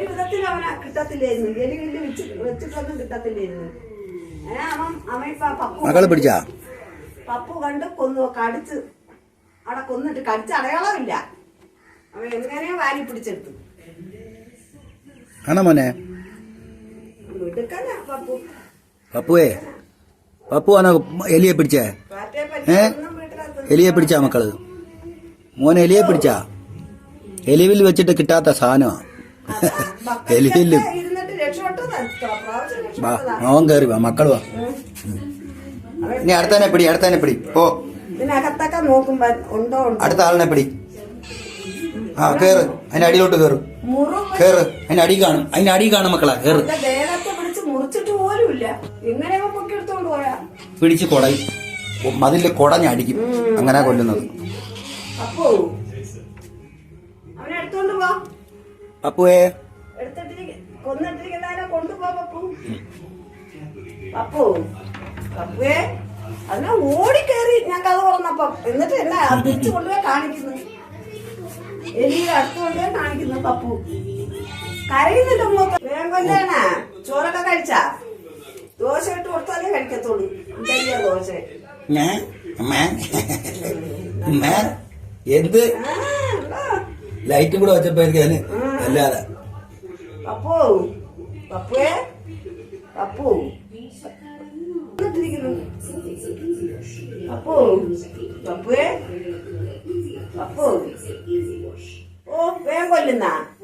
ഒരു വിധത്തിൽ അവനെ കിട്ടത്തില്ലായിരുന്നു. എലി വില്ല് വെച്ച് വെച്ചിട്ടൊന്നും കിട്ടത്തില്ലായിരുന്നു. അവൻ അവൻ ഇപ്പൊ പപ്പു പിടിച്ചാ? പപ്പു കണ്ട് കൊന്നു കടിച്ച് അവിടെ കൊന്നിട്ട് കടിച്ച അടയാളമില്ല അവൻ എങ്ങനെയോ വാരി പിടിച്ചെടുത്തു? ആണോ മോനെ? പപ്പു. പപ്പുവേ പപ്പു ആണോ എലിയെ പിടിച്ചേ? ഏ? എലിയെ പിടിച്ചാ മക്കൾ? മോനെ എലിയെ പിടിച്ചാ? എലിവിൽ വെച്ചിട്ട് കിട്ടാത്ത സാധനമാ. ഇരുന്നിട്ട് വാ മോൻ കയറി വാ മക്കൾ വാ. അവൻ ഇനി അടുത്തന്നെ പിടി അടുത്തന്നെ പിടി. ഉണ്ടോ അടുത്ത ആളിനെ പിടി. ആ കേറ്. അതിന്റെ അടിയിലോട്ട് കേറ്. കേറ്. അതിന്റെ അടി കാണും. അതിന്റെ അടി കാണും മക്കളാ. കേറ്. പിടിച്ച് കൊടയും. മതിൽ കൊടഞ്ഞടിക്കും അങ്ങനെ കൊല്ലുന്നത്. അപ്പോ അവനെ എടുത്തോണ്ട് പോ. എടുത്തിട്ടിരിക്ക കൊന്നിട്ടിരിക്കുന്നതിനെ കൊണ്ടുപോ പപ്പു? പപ്പു പപ്പുവേ അതിനെ ഓടിക്കേറി. ഞാൻ കഥ തുറന്നപ്പം എന്നിട്ട് എന്നെ തിരിച്ചു കൊണ്ടുപോയി കാണിക്കുന്നു. എലിയുടെ അടുത്ത് കൊണ്ടുപോയി കാണിക്കുന്നു പപ്പു. കരയുന്നില്ല മൂത്ത വേഗം കൊല്ലാണ് ചോറൊക്കെ കഴിച്ചാ? ദോശ ഇട്ട് കൊടുത്താലേ കഴിക്കത്തുള്ളൂ. ഇതല്ല ദോശ. ഞാൻ അമ്മേ അമ്മേ Galera. Papo, papo é? Papo. Rodrigo. Papo, papo é? Papo. Ô, oh, pega, Olinar.